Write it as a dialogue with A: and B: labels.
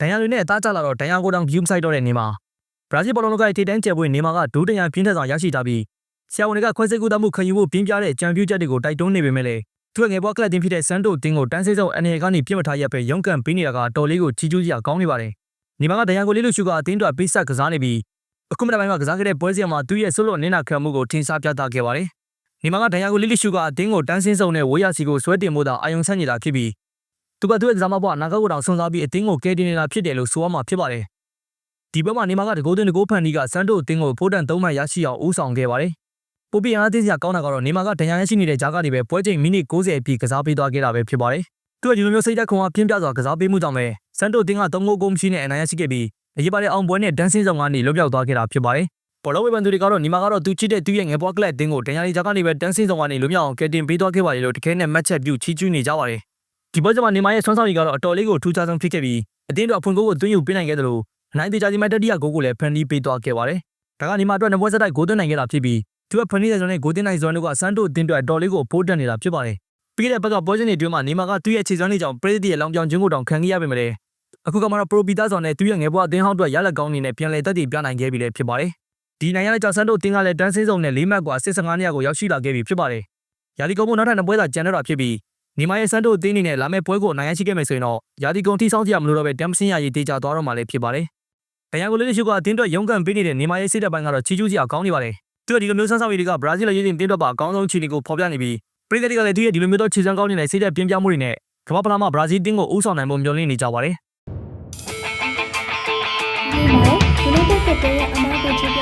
A: ဒဏ်ရာတွေနဲ့အသားကျလာတော့ဒဏ်ရာကိုတောင်ဂယူးမဆိုင်တော့တဲ့နေမှာဘရာဇီးဘောလုံးလောကရဲ့ထိပ်တန်းကျယ်ပွင့်နေမှာကဒုတိယပြင်းထန်စွာရရှိထားပြီးဆရာဝန်တွေကခွဲစိတ်ကူးသမှုခံယူဖို့ပြင်းပြတဲ့ကြံပြူးချက်တွေကိုတိုက်တွန်းနေပေမဲ့လည်းသူ့ငယ်ဘွားကလပ်တင်းဖြစ်တဲ့စန်တိုတင်းကိုတန်းစိတ်ဆုံးအနေကနေပြစ်မထားရက်ပဲရုန်းကန်ပေးနေတာကတော်လေးကိုချီကျူးစရာကောင်းနေပါတယ်နေမှာကဒဏ်ရာကိုလေးလူရှုကအတင်းတော်ပေးဆက်ကစားနေပြီးအခုမနက်ပိုင်းမှာကစားခဲ့တဲ့ပွဲစဉ်မှာသူ့ရဲ့ဆွလွတ်နင်းနာခံမှုကိုထင်ရှားပြသခဲ့ပါတယ်နေမှာကဒဏ်ရာကိုလေးလူရှုကအတင်းကိုတန်းစင်းစုံနဲ့ဝေးရစီကိုဆွဲတင်မှုသာအာယုံဆန့်နေတာဖြစ်ပြီး သူကသူ့ရဲ့ကစားမဘွားနာဂတ်ကိုတောင်ဆွန်စားပြီးအတင်းကိုကဲတင်နေတာဖြစ်တယ်လို့ဆိုရမှာဖြစ်ပါတယ်ဒီဘက်မှာနေမှာကတကိုးသွင်းတကိုးဖန်ဒီကစန်တိုတင်းကိုဖိုးတန်သုံးမှန်ရရှိအောင်ဦးဆောင်ခဲ့ပါတယ်ပိုပီအားသိစရာကောင်းတာကတော့နေမှာကဒဏ်ရာရရှိနေတဲ့ဂျာကနေပဲပွဲချိန်မိနစ်60အပြည့်ကစားပေးသွားခဲ့တာပဲဖြစ်ပါတယ်သူကဒီလိုမျိုးစိတ်သက်ခွန်အားပြင်းပြစွာကစားပေးမှုကြောင့်ပဲစန်တိုတင်းက3ဂိုးကိုမရှိနဲ့အနိုင်ရရှိခဲ့ပြီးအရေးပါတဲ့အောင်ပွဲနဲ့ဒန်းစင်းဆောင်ကနေလွတ်မြောက်သွားခဲ့တာဖြစ်ပါတယ်ဘောလုံးဝေဖန်သူတွေကတော့နေမှာကတော့သူချစ်တဲ့သူရဲ့ငယ်ဘွားကလပ်တင်းကိုဒဏ်ရာရီဂျာကနေပဲဒန်းစင်းဆောင်ကနေလွတ်မြောက်အောင်ကယ်တင်ပေးသွားခဲ့ပါတယ်လို့တကယ်နဲ့မတ်ချက်ပြုချီးကျူးနေကြပါတယ် ဒီပွဲကြမှာနေမရဲ့ဆွမ်းဆောင်ရည်ကတော့အတော်လေးကိုထူးခြားဆုံးဖြစ်ခဲ့ပြီးအတင်းတို့အဖွင့်ကိုကိုသွင်းယူပေးနိုင်ခဲ့တယ်လို့နိုင်သေးကြစီမတတိယဂိုးကိုလည်းဖန်တီးပေးသွားခဲ့ပါတယ်။ဒါကနေမှအတွက်နပွဲဆက်တိုက်ဂိုးသွင်းနိုင်ခဲ့တာဖြစ်ပြီးသူကဖန်တီးတဲ့ဇွန်နဲ့ဂိုးသွင်းနိုင်ဇွန်တို့ကစန်တိုအတင်းတို့အတော်လေးကိုပိုးတက်နေတာဖြစ်ပါတယ်။ပြီးခဲ့တဲ့ဘက်ကပွဲစဉ်တွေအတွင်းမှာနေမကသူ့ရဲ့ခြေစွမ်းလေးကြောင့်ပရိသတ်ရဲ့လောင်ပြောင်ခြင်းကိုတောင်ခံခဲ့ရပေမဲ့အခုကမှတော့ပရိုပီတာဆောင်နဲ့သူ့ရဲ့ငယ်ဘွားအတင်းဟောက်အတွက်ရလက်ကောင်းအနေနဲ့ပြန်လည်တက်တည်ပြနိုင်ခဲ့ပြီလည်းဖြစ်ပါတယ်။ဒီနိုင်ငံရဲ့ကြောက်စန်းတို့တင်းကလည်းတန်းစင်းစုံနဲ့၄မှတ်ကွာ65နေရာကိုရောက်ရှိလာခဲ့ပြီဖြစ်ပါတယ်။ရာသီကုန်မှုနောက်ထပ်နှစ်ပွဲသာကျန်တော့တာဖြစ်ပြီး နေမရဲ့စန်တိုတင်းနေနဲ့လာမယ့်ပွဲကိုနိုင်ရရှိခဲ့မယ်ဆိုရင်တော့ရာဒီကုံထိဆောင်စရာမလိုတော့ပဲတမ်စင်းရရေးတေချာသွားတော့မှလည်းဖြစ်ပါတယ်။တရားကိုလေးရှုကအတင်းတော့ရုန်းကန်ပေးနေတဲ့နေမရဲ့စိတ်သက်ပိုင်းကတော့ချီကျူးစရာကောင်းနေပါတယ်။သူကဒီလိုမျိုးဆန်းဆောင်ရည်တွေကဘရာဇီးရဲ့ရည်ရင်တင်းတော့ပါအကောင်းဆုံးခြေနေကိုဖော်ပြနေပြီးပြည်သက်တွေကလည်းသူရဲ့ဒီလိုမျိုးသောခြေစမ်းကောင်းနေတဲ့စိတ်သက်ပြင်းပြမှုတွေနဲ့ကမ္ဘာပလာမှာဘရာဇီးတင်းကိုဦးဆောင်နိုင်ဖို့မျှော်လင့်နေကြပါတယ်။
B: ဒီမှာဒီလိုတဲ့တဲ့ရဲ့အမားကိုချ